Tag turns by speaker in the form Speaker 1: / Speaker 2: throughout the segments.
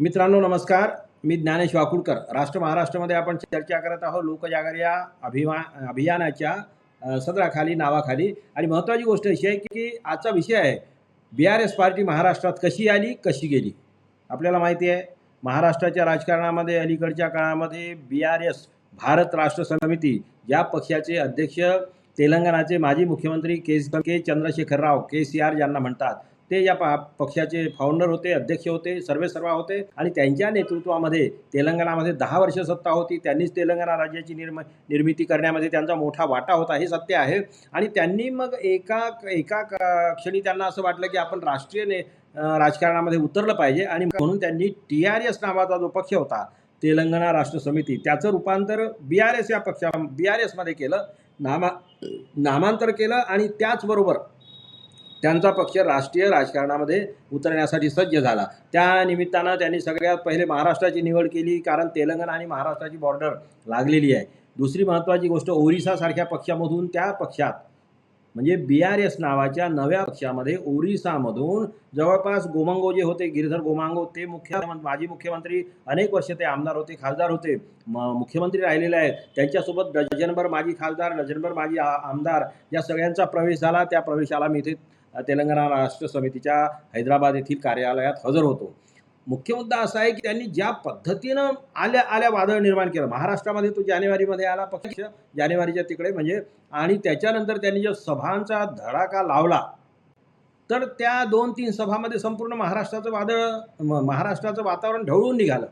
Speaker 1: मित्रांनो नमस्कार. मी ज्ञानेश वाकुडकर. राष्ट्र महाराष्ट्रामध्ये आपण चर्चा करत आहोत लोकजागर या अभिमा अभियानाच्या सदराखाली नावाखाली. आणि महत्त्वाची गोष्ट अशी आहे की आजचा विषय आहे बी आर एस पार्टी महाराष्ट्रात कशी आली कशी गेली? आपल्याला माहिती आहे महाराष्ट्राच्या राजकारणामध्ये अलीकडच्या काळामध्ये बी आर एस भारत राष्ट्र समिती या पक्षाचे अध्यक्ष तेलंगणाचे माजी मुख्यमंत्री K K Chandrashekar Rao K C R ज्यांना म्हणतात ते या पक्षाचे फाउंडर होते अध्यक्ष होते सर्वे सर्वा होते आणि त्यांच्या नेतृत्वामध्ये तेलंगणामध्ये दहा वर्ष सत्ता होती. त्यांनीच तेलंगणा राज्याची निर्म निर्मिती करण्यामध्ये त्यांचा मोठा वाटा होता हे सत्य आहे. आणि त्यांनी मग एका एका क्षणी त्यांना असं वाटलं की आपण राष्ट्रीय ने राजकारणामध्ये उतरलं पाहिजे आणि म्हणून त्यांनी टी आर एस नावाचा जो पक्ष होता तेलंगणा राष्ट्र समिती त्याचं रूपांतर बी आर एस या पक्षा बी आर एसमध्ये केलं नामा नामांतर केलं आणि त्याचबरोबर त्यांचा पक्ष राष्ट्रीय राजकारणामध्ये उतरण्यासाठी सज्ज झाला. त्या निमित्तानं त्यांनी सगळ्यात पहिले महाराष्ट्राची निवड केली कारण तेलंगणा आणि महाराष्ट्राची बॉर्डर लागलेली आहे. दुसरी महत्त्वाची गोष्ट ओरिसासारख्या पक्षामधून त्या पक्षात म्हणजे बी आर एस नावाच्या नव्या पक्षामध्ये ओरिसामधून जवळपास गोमांगो जे होते गिरधर गोमांगो ते मुख्य माजी मुख्यमंत्री अनेक वर्ष ते आमदार होते खासदार होते म मुख्यमंत्री राहिलेले आहेत. त्यांच्यासोबत डझनभर माजी खासदार डझनभर माजी आमदार या सगळ्यांचा प्रवेश झाला. त्या प्रवेशाला मी इथे तेलंगणा राष्ट्र समितीच्या हैदराबाद येथील कार्यालयात हजर होतो. मुख्य मुद्दा असा आहे की त्यांनी ज्या पद्धतीनं आल्या आल्या वादळ निर्माण केलं महाराष्ट्रामध्ये तो जानेवारीमध्ये आला पक्ष जानेवारीच्या तिकडे म्हणजे आणि त्याच्यानंतर त्यांनी जो सभांचा धडाका लावला तर त्या दोन तीन सभामध्ये संपूर्ण महाराष्ट्राचं वादळ म- महाराष्ट्राचं वातावरण ढवळून निघालं.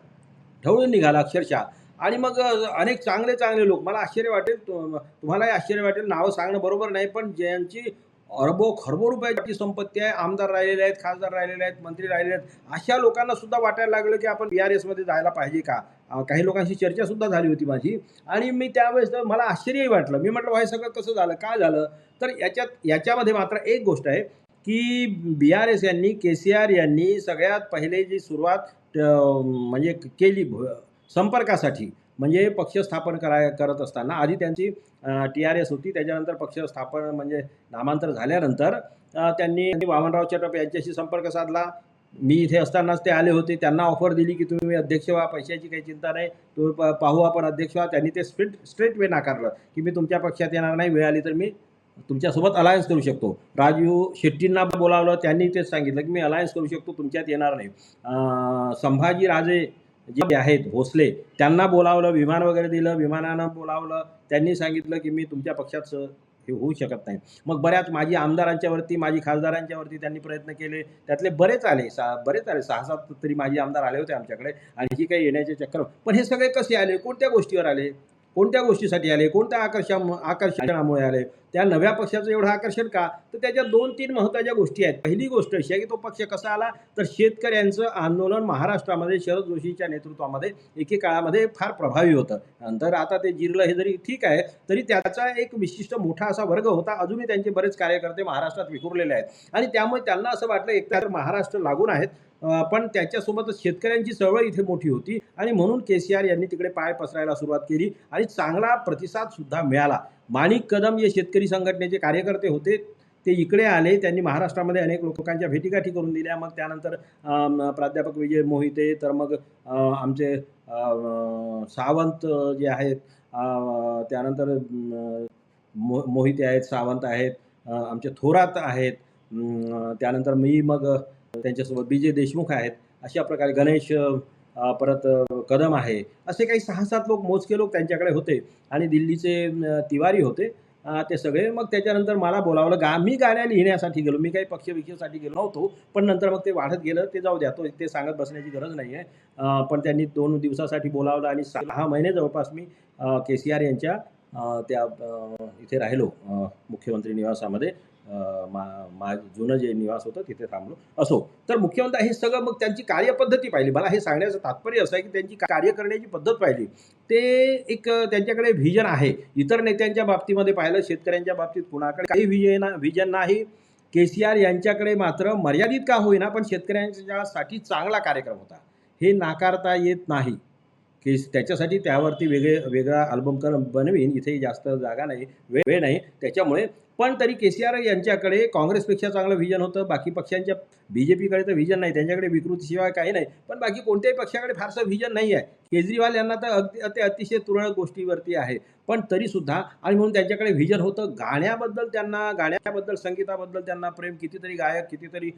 Speaker 1: ढवळून निघालं अक्षरशः. आणि मग अनेक चांगले चांगले लोक मला आश्चर्य वाटेल तुम्हालाही आश्चर्य वाटेल नावं सांगणं बरोबर नाही पण ज्यांची अरबो खरबो रुपयाची संपत्ती आहे. आमदार राहिलेले आहेत खासदार राहिलेले आहेत मंत्री राहिलेले आहेत. अशा लोकांना सुद्धा वाटायला लागलं की आपण बी आर एसमध्ये जायला पाहिजे का? काही लोकांशी चर्चा सुद्धा झाली होती माझी. आणि मी त्यावेळेस तर मला आश्चर्यही वाटलं. मी म्हटलं हे सगळं कसं झालं? काय झालं? तर याच्यात याच्यामध्ये मात्र एक गोष्ट आहे की बी आर एस यांनी के सी आर यांनी सगळ्यात पहिले जी सुरुवात म्हणजे केली संपर्कासाठी म्हणजे पक्ष स्थापन कराय करत असताना आधी त्यांची टी आर एस होती त्याच्यानंतर पक्ष स्थापन म्हणजे नामांतर झाल्यानंतर त्यांनी वामनराव चटप यांच्याशी संपर्क साधला. मी इथे असतानाच ते आले होते. त्यांना ऑफर दिली की तुम्ही अध्यक्ष व्हा पैशाची काही चिंता नाही. तुम्ही प- पाहू आपण अध्यक्ष व्हा. त्यांनी ते स्ट्रेट स्ट्रेट वे नाकारलं की मी तुमच्या पक्षात येणार नाही. वेळ आली तर मी तुमच्यासोबत अलायन्स करू शकतो. राजीव शेट्टींना बोलावलं. त्यांनी तेच सांगितलं की मी अलायन्स करू शकतो. तुमच्यात येणार नाही. संभाजी राजे जे आहेत भोसले त्यांना बोलावलं विमान वगैरे दिलं विमानानं बोलावलं त्यांनी सांगितलं की मी तुमच्या पक्षात स- हे होऊ शकत नाही. मग बऱ्याच माझी आमदारांच्यावरती माझी खासदारांच्यावरती त्यांनी प्रयत्न केले. त्यातले बरेच आले सा बरेच आले सहा सात तरी माझी आमदार आले होते आमच्याकडे आणखी काही येण्याचे चक्कर पण हे सगळे कसे आले? कोणत्या गोष्टीवर आले? कोणत्या गोष्टीसाठी आले? कोणत्या आकर्षा आकर्षणामुळे आले? त्या नव्या पक्षाचं एवढं आकर्षण का? तर त्याच्या दोन तीन महत्त्वाच्या गोष्टी आहेत. पहिली गोष्ट अशी आहे की तो पक्ष कसा आला? तर शेतकऱ्यांचं आंदोलन महाराष्ट्रामध्ये शरद जोशीच्या नेतृत्वामध्ये एकेकाळामध्ये फार प्रभावी होतं. नंतर आता ते जिरलं हे जरी ठीक आहे तरी त्याचा एक विशिष्ट मोठा असा वर्ग होता. अजूनही त्यांचे बरेच कार्यकर्ते महाराष्ट्रात विखुरलेले आहेत. आणि त्यामुळे त्यांना असं वाटलं एकतर महाराष्ट्र लागून आहेत पण त्याच्यासोबतच शेतकऱ्यांची चळवळ इथे मोठी होती. आणि म्हणून के सी आर यांनी तिकडे पाय पसरायला सुरुवात केली आणि चांगला प्रतिसाद सुद्धा मिळाला. माणिक कदम जे शेतकरी संघटनेचे कार्यकर्ते होते. ते इकडे आले. त्यांनी महाराष्ट्रामध्ये अनेक लोकांच्या भेटीगाठी करून दिल्या. मग त्यानंतर प्राध्यापक विजय मोहिते तर मग आमचे सावंत जे आहेत त्यानंतर मो मोहिते आहेत सावंत आहेत आमचे थोरात आहेत त्यानंतर मी मग त्यांच्यासोबत बी जे देशमुख आहेत. अशा प्रकारे गणेश परत कदम आहे. असे काही सहा सात लोक मोजके लोक त्यांच्याकडे होते आणि दिल्लीचे तिवारी होते. ते सगळे मग त्याच्यानंतर मला बोलावलं गा मी गाण्या लिहिण्यासाठी गेलो. मी काही पक्षविक्षेसाठी गेलो नव्हतो. पण नंतर मग ते वाढत गेलं. ते जाऊ द्या तो ते सांगत बसण्याची गरज नाही आहे पण त्यांनी दोन दिवसासाठी बोलावलं आणि सहा महिने जवळपास मी के सी आर यांच्या त्या इथे राहिलो मुख्यमंत्री निवासामध्ये. मा मा जुनं जे निवास होतं तिथे थांबलो. असो. तर मुख्यमंत्री हे सगळं मग त्यांची कार्यपद्धती पाहिली. मला हे सांगण्याचं तात्पर्य असं आहे की त्यांची कार्य करण्याची पद्धत पाहिली. ते एक त्यांच्याकडे व्हिजन आहे. इतर नेत्यांच्या बाबतीमध्ये पाहिलं शेतकऱ्यांच्या बाबतीत कुणाकडे काही व्हिजन व्हिजन नाही. के सी आर यांच्याकडे मात्र मर्यादित का होईना पण शेतकऱ्यांच्यासाठी चांगला कार्यक्रम होता. हे नाकारता येत नाही. की त्याच्यासाठी त्यावरती वेगळे वेगळा अल्बम कर बनवीन. इथे जास्त जागा नाही वेळ नाही. त्याच्यामुळे पण तरी के सी आर यांच्याकडे काँग्रेसपेक्षा चांगलं व्हिजन होतं. बाकी पक्षांच्या बी जे पीकडे तर व्हिजन नाही. त्यांच्याकडे विकृतीशिवाय काही नाही. पण बाकी कोणत्याही पक्षाकडे फारसं व्हिजन नाही आहे केजरीवाल यांना तर अगदी ते अतिशय तुरळक गोष्टीवरती आहे. पण तरीसुद्धा आणि म्हणून त्यांच्याकडे व्हिजन होतं गाण्याबद्दल त्यांना गाण्याबद्दल संगीताबद्दल त्यांना प्रेम. कितीतरी गायक कितीतरी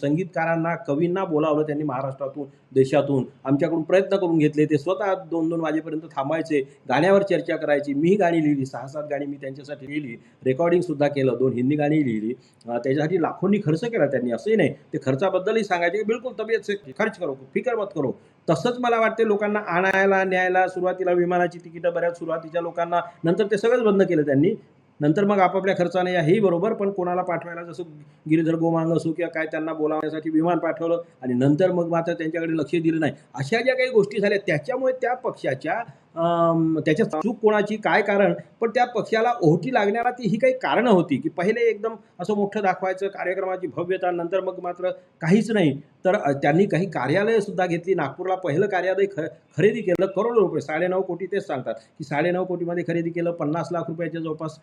Speaker 1: संगीतकारांना कवींना बोलावलं त्यांनी महाराष्ट्रातून देशातून. आमच्याकडून प्रयत्न करून घेतले. ते स्वतः दोन दोन वाजेपर्यंत थांबायचे. गाण्यावर चर्चा करायची. मी गाणी लिहिली. सहा सात गाणी मी त्यांच्यासाठी लिहिली. रेकॉर्डिंगसुद्धा केलं. दोन हिंदी गाणी लिहिली. त्याच्यासाठी लाखोंनी खर्च केला त्यांनी. असंही नाही. ते खर्चाबद्दलही सांगायचे की बिलकुल तब्येत से खर्च करो. फिकर मत करो. तसंच मला वाटते लोकांना आणायला न्यायला सुरुवातीला विमानाची तिकीटं बऱ्याच सुरुवातीच्या लोकांना नंतर ते सगळंच बंद केलं त्यांनी. नंतर मग आपापल्या खर्चाने या हेही बरोबर पण कोणाला पाठवायला जसं गिरीधर गोमांग असो किंवा काय त्यांना बोलावण्यासाठी विमान पाठवलं आणि नंतर मग मात्र त्यांच्याकडे लक्ष दिलं नाही. अशा ज्या काही गोष्टी झाल्या त्याच्यामुळे त्या पक्षाच्या त्याच्या चूक कोणाची काय कारण? पण त्या पक्षाला ओहोटी लागण्याला ती ही काही कारणं होती की पहिले एकदम असं मोठं दाखवायचं कार्यक्रमाची भव्यता नंतर मग मात्र काहीच नाही. तर त्यांनी काही कार्यालयं सुद्धा घेतली. नागपूरला पहिलं कार्यालय ख खरेदी केलं करोडो रुपये साडेनऊ कोटी तेच सांगतात की साडेनऊ कोटीमध्ये खरेदी केलं पन्नास लाख रुपयाच्या जवळपास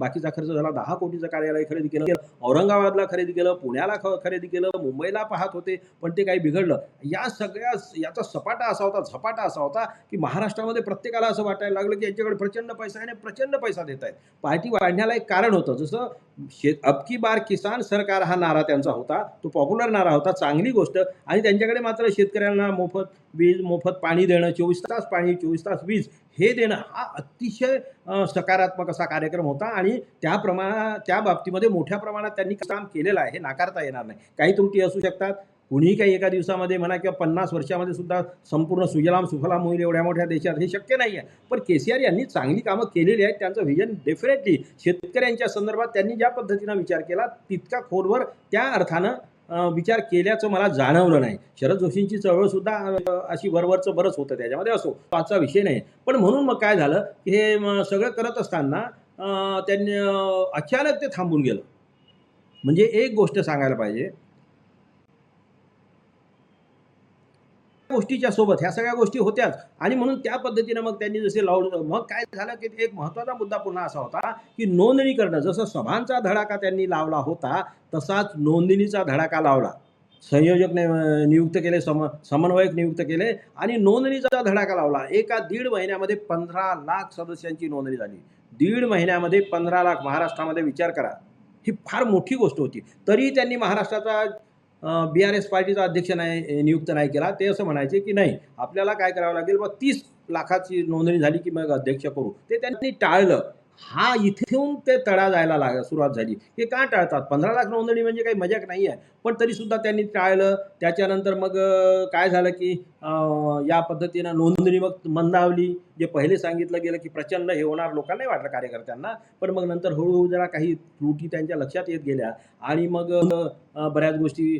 Speaker 1: बाकीचा खर्च झाला दहा कोटीचं कार्यालय खरेदी केलं औरंगाबादला खरेदी केलं पुण्याला ख खरेदी केलं मुंबईला पाहत होते पण ते काही बिघडलं. या सगळ्या याचा सपाटा असा होता झपाटा असा होता की महाराष्ट्रामध्ये प्रत्येकाला असं वाटायला लागलं की यांच्याकडे प्रचंड पैसा आहे आणि प्रचंड पैसा देत आहेत. पार्टी वाढण्याला एक कारण होतं. जसं शे अबकी बार किसान सरकार हा नारा त्यांचा होता. तो पॉप्युलर नारा होता. चांगली गोष्ट. आणि त्यांच्याकडे मात्र शेतकऱ्यांना मोफत वीज मोफत पाणी देणं चोवीस तास पाणी चोवीस तास वीज हे देणं हा अतिशय सकारात्मक असा कार्यक्रम होता. आणि त्या प्रमाणा त्या बाबतीमध्ये मोठ्या प्रमाणात त्यांनी काम केलेलं आहे. हे नाकारता येणार नाही. काही त्रुटी असू शकतात. कुणीही काही एका दिवसामध्ये म्हणा किंवा पन्नास वर्षामध्ये सुद्धा संपूर्ण सुजलाम सुफलाम होईल एवढ्या मोठ्या देशात हे शक्य नाही आहे. पण के सी आर यांनी चांगली कामं केलेली आहेत. त्यांचं व्हिजन डेफिनेटली शेतकऱ्यांच्या संदर्भात त्यांनी ज्या पद्धतीनं विचार केला तितका खोलवर त्या अर्थानं विचार केल्याचं मला जाणवलं नाही. शरद जोशींची चळवळसुद्धा अशी वरवरचं बरंच होतं. त्याच्यामध्ये असो पाचचा विषय नाही. पण म्हणून मग काय झालं की हे सगळं करत असताना त्यांनी अचानक ते थांबून गेलं. म्हणजे एक गोष्ट सांगायला पाहिजे. गोष्टीच्या सोबत ह्या सगळ्या गोष्टी होत्याच. आणि म्हणून त्या पद्धतीनं मग त्यांनी जसे लावलं मग काय झालं की एक महत्त्वाचा मुद्दा पुन्हा असा होता की नोंदणी करणं. जसं सभांचा धडाका त्यांनी लावला होता तसाच नोंदणीचा धडाका लावला. संयोजक ने नियुक्त केले सम समन्वयक नियुक्त केले आणि नोंदणीचा धडाका लावला. एका दीड महिन्यामध्ये पंधरा लाख सदस्यांची नोंदणी झाली. दीड महिन्यामध्ये पंधरा लाख महाराष्ट्रामध्ये विचार करा. ही फार मोठी गोष्ट होती. तरी त्यांनी महाराष्ट्राचा बी आर एस पार्टीचा अध्यक्ष नाही नियुक्त नाही केला. ते असं म्हणायचे की नाही आपल्याला काय करावं लागेल? मग तीस लाखाची नोंदणी झाली की मग अध्यक्ष करू. ते त्यांनी टाळलं. हा इथेहून ते तडा जायला लाग सुरुवात झाली. हे का टाळतात? पंधरा लाख नोंदणी म्हणजे काही मजाक नाही आहे. पण तरीसुद्धा त्यांनी टाळलं. त्याच्यानंतर मग काय झालं की या पद्धतीनं नोंदणी मग मंदावली. जे पहिले सांगितलं गेलं की प्रचंड हे होणार लोकांना वाटलं कार्यकर्त्यांना. पण मग नंतर हळूहळू जरा काही त्रुटी त्यांच्या लक्षात येत गेल्या. आणि मग बऱ्याच गोष्टी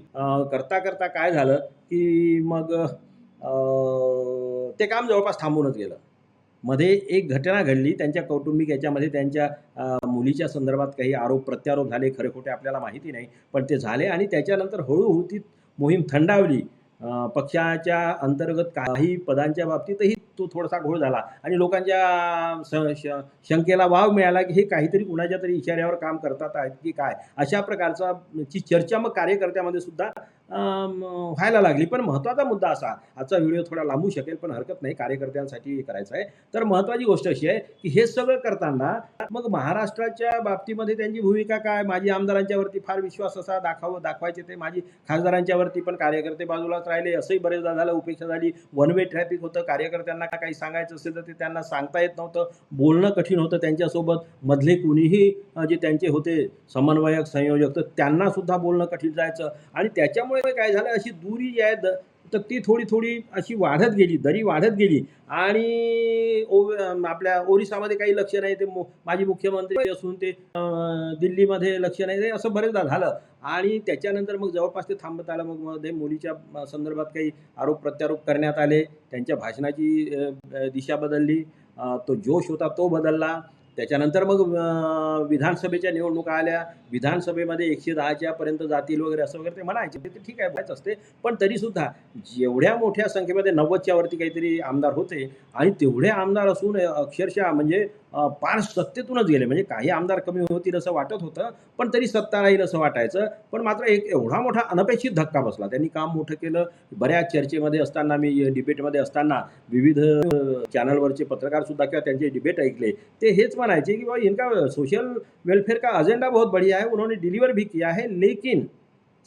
Speaker 1: करता करता काय झालं की मग ते काम जवळपास थांबूनच गेलं. मध्ये एक घटना घडली. त्यांच्या कौटुंबिक याच्यामध्ये त्यांच्या मुलीच्या संदर्भात काही आरोप प्रत्यारोप झाले खरे खोटे आपल्याला माहिती नाही. पण ते झाले आणि त्याच्यानंतर हळूहळू ती मोहीम थंडावली. पक्षाच्या अंतर्गत काही पदांच्या बाबतीतही तो थोडासा घोळ झाला. आणि लोकांच्या श- शंकेला वाव मिळाला की हे काहीतरी कुणाच्या तरी इशाऱ्यावर काम करतात आहेत की काय? अशा प्रकारचा ची चर्चा मग कार्यकर्त्यामध्ये सुद्धा व्हायला लागली. पण महत्त्वाचा मुद्दा असा आजचा व्हिडिओ थोडा लांबू शकेल पण हरकत नाही. कार्यकर्त्यांसाठी हे करायचं आहे. तर महत्त्वाची गोष्ट अशी आहे की हे सगळं करताना मग महाराष्ट्राच्या बाबतीमध्ये त्यांची भूमिका काय? माझी आमदारांच्यावरती फार विश्वास असा दाखव दाखवायचे ते माझी खासदारांच्यावरती पण कार्यकर्ते बाजूलाच राहिले. असंही बरेचदा झालं. उपेक्षा झाली. वन वे ट्रॅफिक होतं. कार्यकर्त्यांना काही सांगायचं असेल तर ते त्यांना सांगता येत नव्हतं. बोलणं कठीण होतं त्यांच्यासोबत. मधले कुणीही जे त्यांचे होते समन्वयक संयोजक तर त्यांना सुद्धा बोलणं कठीण जायचं. आणि त्याच्यामुळे काय झालं अशी दुरी जी आहे द तर ती थोडी थोडी अशी वाढत गेली दरी वाढत गेली. आणि ओ आपल्या ओरिसामध्ये काही लक्ष नाही ते माजी मुख्यमंत्री असून ते दिल्लीमध्ये लक्ष नाही ते असं बरेचदा झालं. आणि त्याच्यानंतर मग जवळपास ते थांबत आलं मग मध्ये मुलीच्या संदर्भात काही आरोप प्रत्यारोप करण्यात आले. त्यांच्या भाषणाची दिशा बदलली. तो जोश होता तो बदलला. त्याच्यानंतर मग विधानसभेच्या निवडणुका आल्या. विधानसभेमध्ये एकशे दहाच्या पर्यंत जातील वगैरे असं वगैरे ते म्हणायचे. ते ठीक आहे बोलायचं असते. पण तरीसुद्धा जेवढ्या मोठ्या संख्येमध्ये नव्वदच्या वरती काहीतरी आमदार होते आणि तेवढे आमदार असून अक्षरशः म्हणजे पार सत्तेतूनच गेले. म्हणजे काही आमदार कमी होतील असं वाटत होतं पण तरी सत्ता राहील असं वाटायचं. पण मात्र एक एवढा मोठा अनपेक्षित धक्का बसला. त्यांनी काम मोठं केलं. बऱ्याच चर्चेमध्ये असताना मी डिबेटमध्ये असताना विविध चॅनलवरचे पत्रकार सुद्धा किंवा त्यांचे डिबेट ऐकले. ते हेच म्हणायचे की बाबा इनका सोशल वेलफेयर का अजेंडा बहुत बढ़िया है. उन्होंने डिलीवर भी किया है लेकिन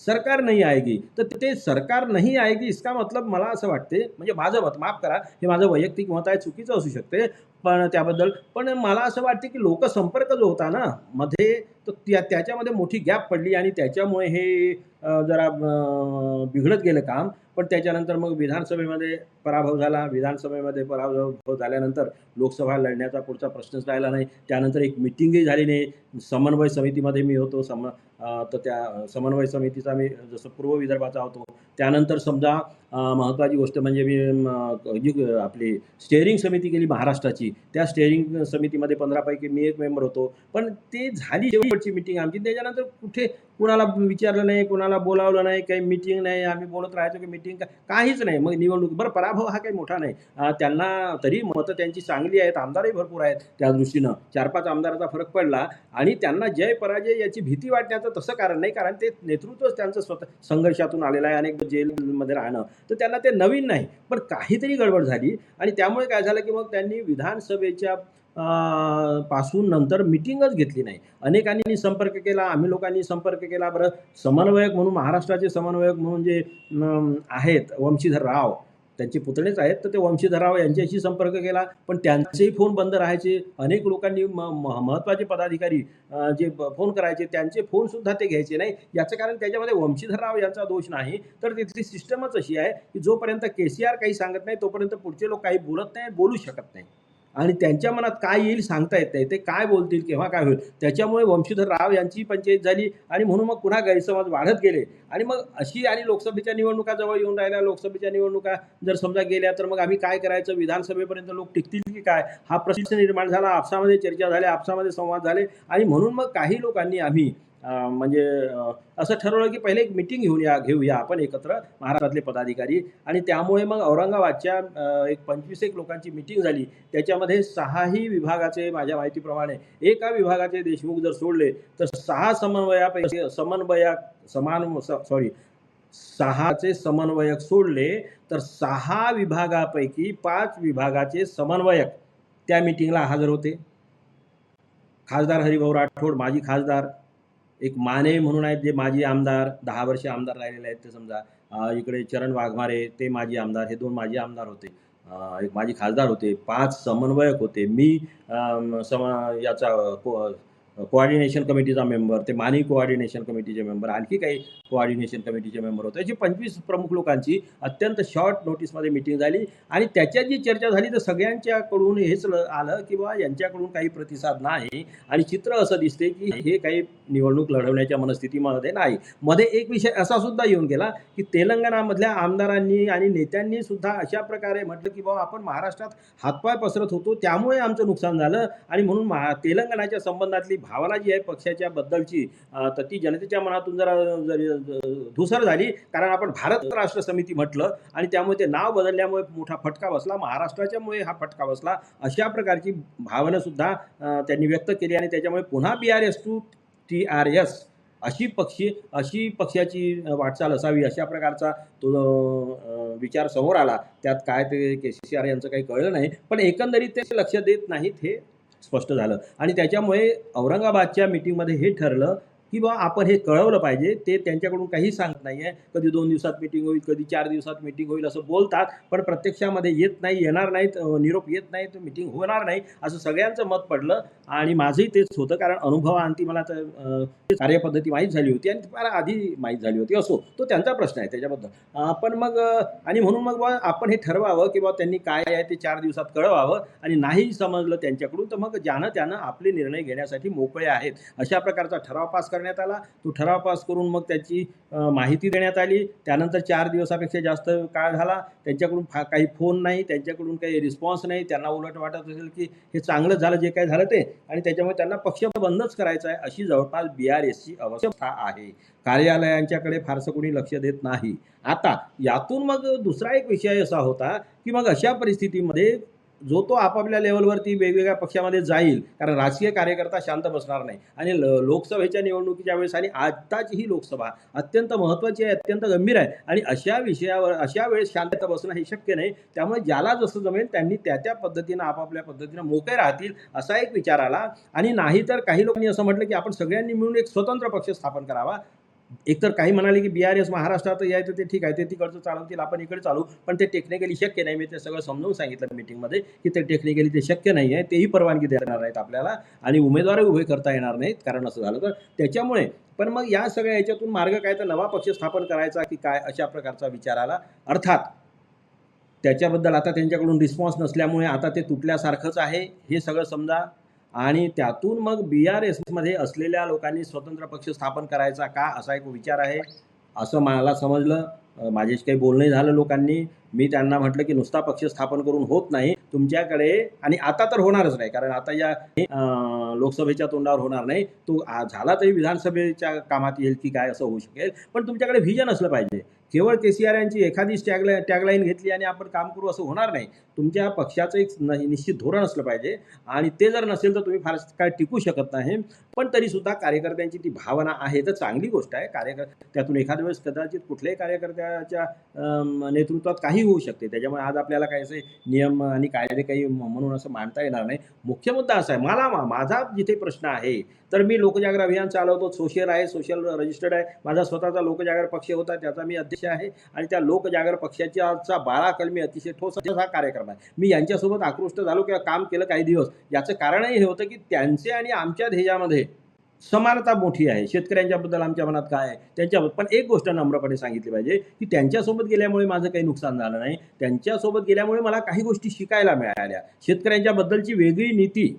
Speaker 1: सरकार नहीं आएगी. तर ते सरकार नाही आएगी इसका मतलब मला असं वाटते म्हणजे माझं मत माफ करा हे माझं वैयक्तिक मत आहे चुकीचं असू शकते. पण त्याबद्दल. पण मला असं वाटते की लोकसंपर्क जो होता ना. मध्ये तर त्या त्याच्यामध्ये मोठी गॅप पडली आणि त्याच्यामुळे हे जरा बिघडत गेलं काम. पण त्याच्यानंतर मग विधानसभेमध्ये पराभव झाला. विधानसभेमध्ये पराभव झाल्यानंतर लोकसभा लढण्याचा पुढचा प्रश्नच राहिला नाही. त्यानंतर एक मिटिंगही झाली नाही. समन्वय समितीमध्ये मी होतो. सम तर त्या समन्वय समितीचा मी जसं पूर्व विदर्भाचा होतो. त्यानंतर समजा महत्त्वाची गोष्ट म्हणजे मी जी आपली स्टेअरिंग समिती केली महाराष्ट्राची. त्या स्टेअरिंग समितीमध्ये पंधरापैकी मी एक मेंबर होतो. पण ते झाली शेवटची मिटिंग आमची. त्याच्यानंतर कुठे कुणाला विचारलं नाही कुणाला बोलावलं नाही काही मिटिंग नाही. आम्ही बोलत राहायचो की मिटिंग का काहीच नाही. मग निवडणूक बरं पराभव हा काही मोठा नाही. त्यांना तरी मतं त्यांची चांगली आहेत आमदारही भरपूर आहेत त्या दृष्टीनं. चार पाच आमदाराचा फरक पडला आणि त्यांना जय पराजय याची भीती वाटण्याचं तसं कारण नाही कारण ते नेतृत्वच त्यांचं स्वतः संघर्षातून आलेलं आहे अनेक जेलमध्ये राहणं. तर त्यांना ते नवीन नाही. पण काहीतरी गडबड झाली आणि त्यामुळे काय झालं की मग त्यांनी विधानसभेच्या पासून नंतर मिटिंगच घेतली नाही. अनेकांनी संपर्क केला आम्ही लोकांनी संपर्क केला. बरं समन्वयक म्हणून महाराष्ट्राचे समन्वयक म्हणून जे आहेत वंशीधर राव त्यांचे पुतळेच आहेत. तर ते वंशीधर राव यांच्याशी संपर्क केला. पण त्यांचेही फोन बंद राहायचे. अनेक लोकांनी म महत्त्वाचे पदाधिकारी जे फोन करायचे त्यांचे फोन सुद्धा ते घ्यायचे नाही. याचं कारण त्याच्यामध्ये वंशीधर राव यांचा दोष नाही. तर तिथली सिस्टमच अशी आहे की जोपर्यंत के सी आर काही सांगत नाही तोपर्यंत पुढचे लोक काही बोलत नाही बोलू शकत नाही. आणि त्यांच्या मनात काय येईल सांगता येत नाही. ते काय बोलतील केव्हा काय होईल? त्याच्यामुळे वंशीधर राव यांची पंचायत झाली आणि म्हणून मग पुन्हा गैरसमज वाढत गेले. आणि मग अशी आणि लोकसभेच्या निवडणुका जवळ येऊन राहिल्या. लोकसभेच्या निवडणुका जर समजा गेल्या तर मग आम्ही काय करायचं? विधानसभेपर्यंत लोक टिकतील की काय? हा प्रश्न निर्माण झाला आपसामध्ये चर्चा झाल्या आपसामध्ये संवाद झाले. आणि म्हणून मग काही लोकांनी आम्ही म्हणजे असं ठरवलं की पहिले एक मिटिंग घेऊन या घेऊया आपण एकत्र महाराष्ट्रातले पदाधिकारी. आणि त्यामुळे मग औरंगाबादच्या एक पंचवीस एक लोकांची मिटिंग झाली. त्याच्यामध्ये सहाही विभागाचे माझ्या माहितीप्रमाणे एका विभागाचे देशमुख जर सोडले तर सहा समन्वयापैकी समन्वयक समान सॉरी सहाचे समन्वयक सोडले तर सहा विभागापैकी पाच विभागाचे समन्वयक त्या मिटिंगला हजर होते. खासदार हरिभाऊ राठोड माजी खासदार. एक माने म्हणून आहेत जे माजी आमदार दहा वर्षे आमदार राहिलेले आहेत. ते समजा इकडे चरण वाघमारे ते माजी आमदार हे दोन माजी आमदार होते. एक माजी खासदार होते. पाच समन्वयक होते. मी सम याचा को कोऑर्डिनेशन कमिटीचा मेंबर ते मानी कोऑर्डिनेशन कमिटीचे मेंबर आणखी काही कोऑर्डिनेशन कमिटीचे मेंबर होते. अशी पंचवीस प्रमुख लोकांची अत्यंत शॉर्ट नोटीसमध्ये मिटिंग झाली आणि त्याच्यात जी चर्चा झाली तर सगळ्यांच्याकडून हेच आलं की बा यांच्याकडून काही प्रतिसाद नाही आणि चित्र असं दिसते की हे काही निवडणूक लढवण्याच्या मनस्थितीमध्ये नाही. मध्ये एक विषय असा सुद्धा येऊन गेला की तेलंगणामधल्या आमदारांनी आणि नेत्यांनी सुद्धा अशा प्रकारे म्हटलं की बाबा आपण महाराष्ट्रात हातपाय पसरत होतो त्यामुळे आमचं नुकसान झालं आणि म्हणून महा तेलंगणाच्या संबंधातली भावना जी आहे पक्षाच्या बद्दलची तर ती जनतेच्या मनातून जरा जरी धुसर झाली कारण आपण भारत राष्ट्र समिती म्हटलं आणि त्यामुळे ते नाव बदलल्यामुळे मोठा फटका बसला महाराष्ट्राच्यामुळे हा फटका बसला अशा प्रकारची भावनासुद्धा त्यांनी व्यक्त केली आणि त्याच्यामुळे पुन्हा B R S to T R S अशी पक्षी अशी पक्षाची वाटचाल असावी अशा प्रकारचा तो विचार समोर आला. त्यात काय ते के सी आर यांचं काही कळलं नाही पण एकंदरीत ते लक्ष देत नाहीत हे स्पष्ट झालं. आणि त्याच्यामुळे औरंगाबादच्या मिटिंगमध्ये हे ठरलं की बा आपण हे कळवलं पाहिजे ते त्यांच्याकडून काही सांगत नाही आहे कधी दोन दिवसात मिटिंग होईल कधी चार दिवसात मिटिंग होईल असं बोलतात पण प्रत्यक्षामध्ये येत नाही येणार नाहीत निरोप येत नाही तर मिटिंग होणार नाही असं सगळ्यांचं मत पडलं. आणि माझंही तेच होतं कारण अनुभवाअंती मला तर कार्यपद्धती माहीत झाली होती आणि मला आधी माहीत झाली होती असो तो त्यांचा प्रश्न आहे त्याच्याबद्दल. पण मग आणि म्हणून मग बा आपण हे ठरवावं की बा त्यांनी काय आहे ते चार दिवसात कळवावं आणि नाही समजलं त्यांच्याकडून तर मग ज्यानं त्यानं आपले निर्णय घेण्यासाठी मोकळे आहेत. अशा प्रकारचा ठराव पास करण्यात करण्यात आला. तो ठराव पास करून मग त्याची माहिती देण्यात आली. त्यानंतर चार दिवसापेक्षा जास्त काळ झाला. त्यांच्याकडून फा काही फोन नाही त्यांच्याकडून काही रिस्पॉन्स नाही. त्यांना उलट वाटत असेल की हे चांगलं झालं जे काय झालं ते. आणि त्याच्यामुळे त्यांना पक्ष बंदच करायचा आहे अशी जवळपास बी आर एसची अवस्था आहे. कार्यालयांच्याकडे फारसं कोणी लक्ष देत नाही. आता यातून मग दुसरा एक विषय असा होता की मग अशा परिस्थितीमध्ये जो तो आपापल्या लेवलवरती वेगवेगळ्या पक्षामध्ये जाईल कारण राजकीय कार्यकर्ता शांत बसणार नाही. आणि ल लोकसभेच्या निवडणुकीच्या वेळेस आणि आत्ताची ही लोकसभा अत्यंत महत्त्वाची आहे अत्यंत गंभीर आहे. आणि अशा विषयावर अशा वेळेस शांतता बसणं हे शक्य नाही. त्यामुळे ज्याला जसं जमेल त्यांनी त्या त्या पद्धतीनं आपापल्या पद्धतीनं मोकळे राहतील असा एक विचार आला. आणि नाहीतर काही लोकांनी असं म्हटलं की आपण सगळ्यांनी मिळून एक स्वतंत्र पक्ष स्थापन करावा. एकतर काही म्हणाले की बी आर एस महाराष्ट्रात यायचं ते ठीक आहे ते तिकडचं चालवतील आपण इकडे चालू. पण ते टेक्निकली शक्य नाही. मी ते सगळं समजावून सांगितलं मीटिंगमध्ये की ते टेक्निकली ते शक्य नाही आहे. तेही परवानगी देणार नाहीत आपल्याला आणि उमेदवारही उभे करता येणार नाहीत कारण असं झालं तर. त्याच्यामुळे पण मग या सगळ्या याच्यातून मार्ग काय? तर नवा पक्ष स्थापन करायचा की काय अशा प्रकारचा विचार आला. अर्थात त्याच्याबद्दल आता त्यांच्याकडून रिस्पॉन्स नसल्यामुळे आता ते तुटल्यासारखंच आहे. हे सगळं समजा आणि त्यातून मग बी आर एसमध्ये असलेल्या लोकांनी स्वतंत्र पक्ष स्थापन करायचा का असा एक विचार आहे असं मला समजलं. माझ्याशी काही बोलणंही झालं लोकांनी. मी त्यांना म्हटलं की नुसता पक्ष स्थापन करून होत नाही. तुमच्याकडे आणि आता तर होणारच नाही कारण आता या लोकसभेच्या तोंडावर होणार नाही. तो झाला तरी विधानसभेच्या कामात येईल की काय असं होऊ शकेल. पण तुमच्याकडे व्हिजन असलं पाहिजे. केवळ के सी आर यांची एखादी टॅगला टॅगलाईन घेतली आणि आपण काम करू असं होणार नाही. तुमच्या पक्षाचं एक न- निश्चित धोरण असलं पाहिजे. आणि ते जर नसेल तर तुम्ही फार काय टिकू शकत नाही. पण तरीसुद्धा कार्यकर्त्यांची ती भावना आहे. तर चांगली गोष्ट आहे. कार्यकर त्यातून एखाद्या वेळेस कदाचित कुठल्याही कार्यकर्त्याच्या नेतृत्वात काही होऊ शकते. त्याच्यामुळे आज आपल्याला काही असे नियम आणि कायदे काही म्हणून असं मांडता येणार नाही. मुख्य मुद्दा असा आहे. मला मा- माझा जिथे प्रश्न आहे तर मी लोकजागर अभियान चालवतो. सोशल आहे सोशल रजिस्टर्ड आहे. माझा स्वतःचा लोकजागर पक्ष होता त्याचा मी अध्यक्ष आहे. आणि त्या लोकजागर पक्षाच्या बाळा कलमी अतिशय ठोस हा कार्यक्रम आहे. मी यांच्यासोबत आकृष्ट झालो किंवा काम केलं काही दिवस. याचं कारणही हे होतं की त्यांचे आणि आमच्या ध्येयामध्ये समानता मोठी आहे. शेतकऱ्यांच्याबद्दल आमच्या मनात काय आहे? त्यांच्याबद्दल पण एक गोष्ट नम्रपणे सांगितली पाहिजे की त्यांच्यासोबत गेल्यामुळे माझं काही नुकसान झालं नाही. त्यांच्यासोबत गेल्यामुळे मला काही गोष्टी शिकायला मिळाल्या. शेतकऱ्यांच्याबद्दलची वेगळी नीती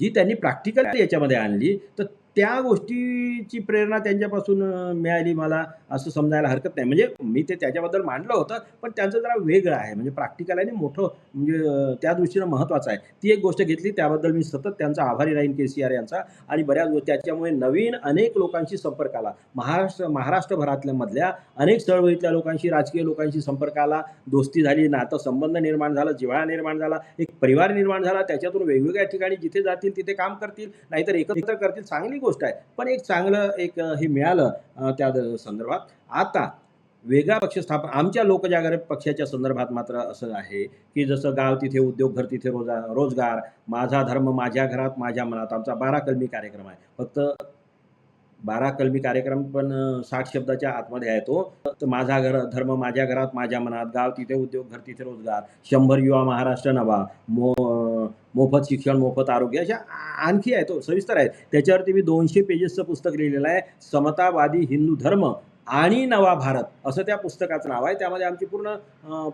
Speaker 1: जी त्यांनी प्रॅक्टिकल याच्यामध्ये आणली तर त्या गोष्टीची प्रेरणा त्यांच्यापासून मिळाली मला असं समजायला हरकत नाही. म्हणजे मी ते त्याच्याबद्दल मांडलं होतं पण त्यांचं जरा वेगळं आहे. म्हणजे प्रॅक्टिकल आणि मोठं म्हणजे त्या दृष्टीनं महत्त्वाचं आहे. ती एक गोष्ट घेतली त्याबद्दल मी सतत त्यांचा आभारी राहीन के सी आर यांचा. आणि बऱ्याच गोष्टी त्याच्यामुळे नवीन अनेक लोकांशी संपर्क आला. महाराष्ट्र महाराष्ट्रभरातल्या मधल्या अनेक चळवळीतल्या लोकांशी राजकीय लोकांशी संपर्क आला. दोस्ती झाली नातं संबंध निर्माण झाला जिव्हाळा निर्माण झाला एक परिवार निर्माण झाला. त्याच्यातून वेगवेगळ्या ठिकाणी जिथे जातील तिथे काम करतील. नाहीतर एकत्र करतील. चांगली गोष्ट आहे. पण एक चांगलं एक हे मिळालं त्या संदर्भात. आता वेगळा पक्ष स्थापन आमच्या लोकजागर पक्षाच्या संदर्भात मात्र असं आहे की जसं गाव तिथे उद्योग घर तिथे रोजा रोजगार माझा धर्म माझ्या घरात माझ्या मनात आमचा बारा कलमी कार्यक्रम आहे. फक्त बारा कलमी कार्यक्रम पण साठ शब्दाच्या आतमध्ये आहे तो. तर माझा घर धर्म माझ्या घरात माझ्या मनात. गाव तिथे उद्योग घर तिथे रोजगार. शंभर युवा महाराष्ट्र नवा. मो मोफत शिक्षण मोफत आरोग्य अशा आणखी आहे तो सविस्तर आहे. त्याच्यावरती मी दोनशे पेजेसचं पुस्तक लिहिलेलं आहे. समतावादी हिंदू धर्म. आणि नवा भारत असं त्या पुस्तकाचं नाव आहे. त्यामध्ये आमची पूर्ण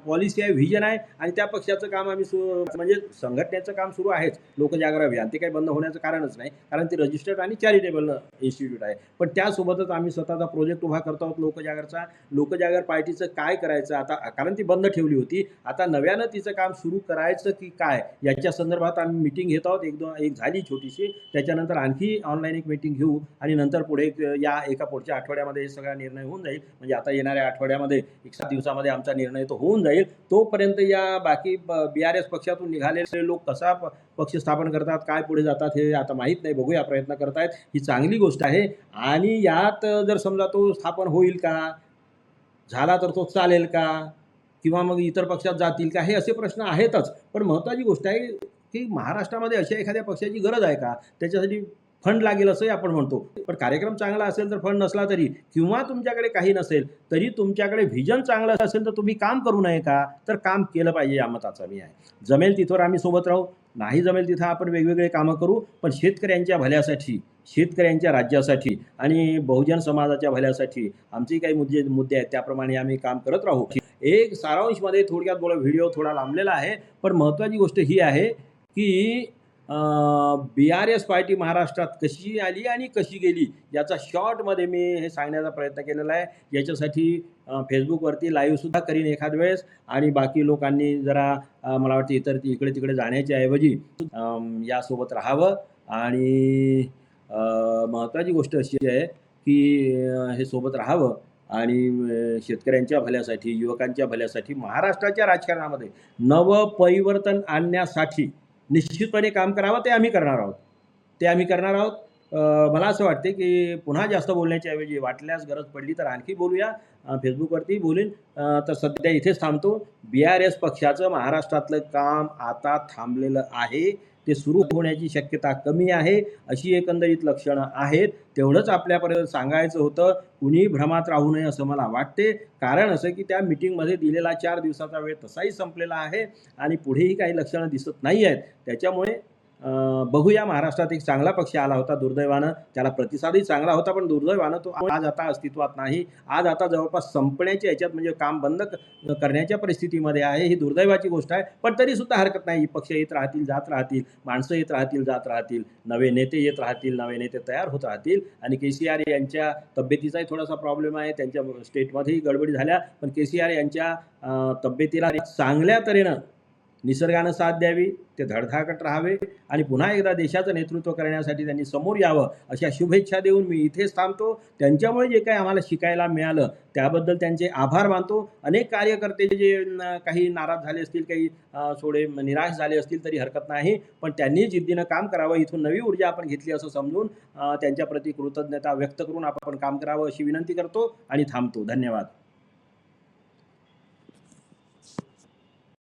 Speaker 1: पॉलिसी आहे व्हिजन आहे आणि त्या पक्षाचं काम आम्ही सु म्हणजे संघटनेचं काम सुरू आहेच. लोकजागर अभियान ते काही बंद होण्याचं कारणच नाही. कारण ते रजिस्टर्ड आणि चॅरिटेबल इन्स्टिट्यूट आहे. पण त्यासोबतच आम्ही स्वतःचा प्रोजेक्ट उभा करतो आहोत लोकजागरचा. लोकजागर पार्टीचं काय करायचं आता कारण ती बंद ठेवली होती. आता नव्यानं तिचं काम सुरू करायचं की काय याच्या संदर्भात आम्ही मिटिंग घेत आहोत. एक दोन एक झाली छोटीशी. त्याच्यानंतर आणखी ऑनलाईन एक मिटिंग घेऊ आणि नंतर पुढे एक या एका पुढच्या आठवड्यामध्ये हे सगळा निर्णय होऊन जाईल. म्हणजे आता येणाऱ्या आठवड्यामध्ये एक सात दिवसामध्ये आमचा निर्णय तो होऊन जाईल. तोपर्यंत या बाकी बी आर एस पक्षातून निघालेले लोक कसा प- पक्ष स्थापन करतात काय पुढे जातात हे आता माहीत नाही. बघूया प्रयत्न करतायत. ही चांगली गोष्ट आहे. आणि यात जर समजा तो स्थापन होईल का? झाला तर तो चालेल का? किंवा मग इतर पक्षात जातील का? हे असे प्रश्न आहेतच. पण महत्त्वाची गोष्ट आहे की महाराष्ट्रामध्ये अशा एखाद्या पक्षाची गरज आहे का? त्याच्यासाठी फंड लागेल असंही आपण म्हणतो. पण कार्यक्रम चांगला असेल तर फंड नसला तरी किंवा तुमच्याकडे काही नसेल तरी तुमच्याकडे व्हिजन चांगलं असेल तर तुम्ही काम करू नये का? तर काम केलं पाहिजे या मताचा मी आहे. जमेल तिथवर आम्ही सोबत राहू. नाही जमेल तिथं आपण वेगवेगळे कामं करू. पण शेतकऱ्यांच्या भल्यासाठी शेतकऱ्यांच्या राज्यासाठी आणि बहुजन समाजाच्या भल्यासाठी आमचे काही मुद्दे मुद्दे आहेत. त्याप्रमाणे आम्ही काम करत राहू. एक सारांशमध्ये थोडक्यात बोला व्हिडिओ थोडा लांबलेला आहे. पण महत्त्वाची गोष्ट ही आहे की बी आर एस पार्टी महाराष्ट्रात कशी आली आणि कशी गेली याचा शॉर्टमध्ये मी हे सांगण्याचा प्रयत्न केलेला आहे. याच्यासाठी फेसबुकवरती लाईव्हसुद्धा करीन एखाद वेळेस आणि बाकी लोकांनी जरा मला वाटतं इतर इकडे तिकडे जाण्याच्या ऐवजी यासोबत राहावं. आणि महत्त्वाची गोष्ट अशी आहे की हे सोबत राहावं आणि शेतकऱ्यांच्या भल्यासाठी युवकांच्या भल्यासाठी महाराष्ट्राच्या राजकारणामध्ये नवपरिवर्तन आणण्यासाठी निश्चितपणे काम करावं ते आम्ही करणार आहोत. ते आम्ही करणार आहोत. मला असं वाटते की पुन्हा जास्त बोलण्याच्या ऐवजी वाटल्यास गरज पडली तर आणखी बोलूया. फेसबुकवरती बोलेन. तर सध्या इथेच थांबतो. बी आर एस पक्षाचं महाराष्ट्रातलं काम आता थांबलेलं आहे. ते सुरू होण्याची शक्यता कमी आहे अशी एकंदरीत लक्षणं आहेत. तेवढंच आपल्यापर्यंत सांगायचं होतं कुणीही भ्रमात राहू नये असं मला वाटते. कारण असं की त्या मिटिंगमध्ये दिलेला चार दिवसाचा वेळ तसाही संपलेला आहे आणि पुढेही काही लक्षणं दिसत नाही आहेत त्याच्यामुळे बघूया. महाराष्ट्रात एक चांगला पक्ष आला होता दुर्दैवानं. त्याला प्रतिसादही चांगला होता पण दुर्दैवानं तो आज आता अस्तित्वात नाही. आज आता जवळपास संपण्याच्या याच्यात म्हणजे काम बंद करण्याच्या परिस्थितीमध्ये आहे. ही दुर्दैवाची गोष्ट आहे. पण तरी सुद्धा हरकत नाही. पक्ष येत राहतील जात राहतील. माणसं येत राहतील जात राहतील. नवे नेते येत राहतील नवे नेते तयार होत राहतील. आणि के सी आर यांच्या तब्येतीचाही थोडासा प्रॉब्लेम आहे. त्यांच्या स्टेटमध्येही गडबडी झाल्या. पण के सी आर यांच्या तब्येतीला चांगल्या तऱ्हेनं निसर्गानं साथ द्यावी ते धडधाकट राहावे आणि पुन्हा एकदा देशाचं नेतृत्व करण्यासाठी त्यांनी समोर यावं अशा शुभेच्छा देऊन मी इथेच थांबतो. त्यांच्यामुळे जे काही आम्हाला शिकायला मिळालं त्याबद्दल त्यांचे आभार मानतो. अनेक कार्यकर्ते जे काही नाराज झाले असतील काही थोडे निराश झाले असतील तरी हरकत नाही. पण त्यांनी जिद्दीनं काम करावं इथून नवी ऊर्जा आपण घेतली असं समजून त्यांच्याप्रती कृतज्ञता व्यक्त करून आपण काम करावं अशी विनंती करतो आणि थांबतो. धन्यवाद.